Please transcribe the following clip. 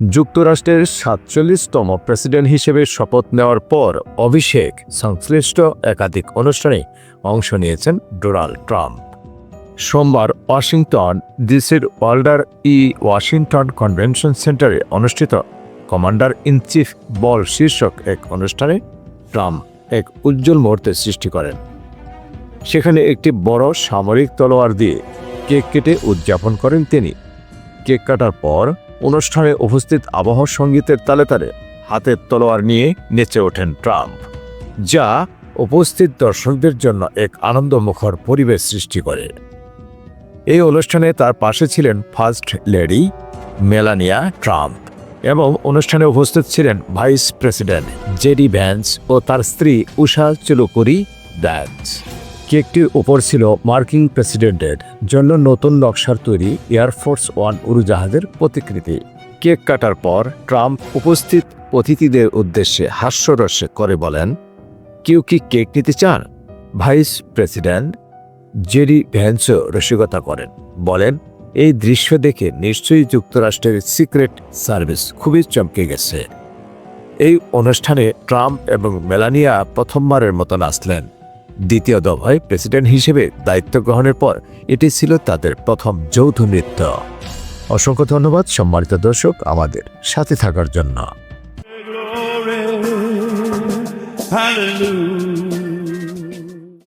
যুক্তরাষ্ট্রের সাতচল্লিশতম প্রেসিডেন্ট হিসেবে শপথ নেওয়ার পর অভিষেক সংশ্লিষ্ট একাধিক অনুষ্ঠানে অংশ নিয়েছেন ডোনাল্ড ট্রাম্প। সোমবার ওয়াশিংটন ডিসির ওয়াল্ডার ই ওয়াশিংটন কনভেনশন সেন্টারে অনুষ্ঠিত কমান্ডার ইন চিফ বল শীর্ষক এক অনুষ্ঠানে ট্রাম্প এক উজ্জ্বল মুহূর্তের সৃষ্টি করেন। সেখানে একটি বড় সামরিক তলোয়ার দিয়ে কেক কেটে উদযাপন করেন তিনি। কেক কাটার পর অনুষ্ঠানে উপস্থিত আবহাওয়া সঙ্গীতের তালে তালে হাতের তলোয়ার নিয়ে নেচে ওঠেন ট্রাম্প, যা উপস্থিত দর্শকদের জন্য এক আনন্দমুখর পরিবেশ সৃষ্টি করে। এই অনুষ্ঠানে তার পাশে ছিলেন ফার্স্ট লেডি মেলানিয়া ট্রাম্প এবং অনুষ্ঠানে উপস্থিত ছিলেন ভাইস প্রেসিডেন্ট জেডি ভ্যান্স ও তার স্ত্রী উষা চুলুকুরি ড্যান্স কেকটির উপর ছিল মার্কিন প্রেসিডেন্টের জন্য নতুন নকশার তৈরি এয়ারফোর্স ওয়ান উড়োজাহাজের প্রতিকৃতি। কেক কাটার পর ট্রাম্প উপস্থিত অতিথিদের উদ্দেশ্যে হাস্যরস্য করে বলেন, কেউ কি কেক নিতে চান? ভাইস প্রেসিডেন্ট জেরি ভ্যান্সও রসিকতা করেন, বলেন, এই দৃশ্য দেখে নিশ্চয়ই যুক্তরাষ্ট্রের সিক্রেট সার্ভিস খুবই চমকে গেছে। এই অনুষ্ঠানে ট্রাম্প এবং মেলানিয়া প্রথমবারের মতন নাচলেন দ্বিতীয় দফায় প্রেসিডেন্ট হিসেবে দায়িত্ব গ্রহণের পর এটি ছিল তাদের প্রথম যৌথ নৃত্য অসংখ্য ধন্যবাদ সম্মানিত দর্শক আমাদের সাথে থাকার জন্য hallelujah.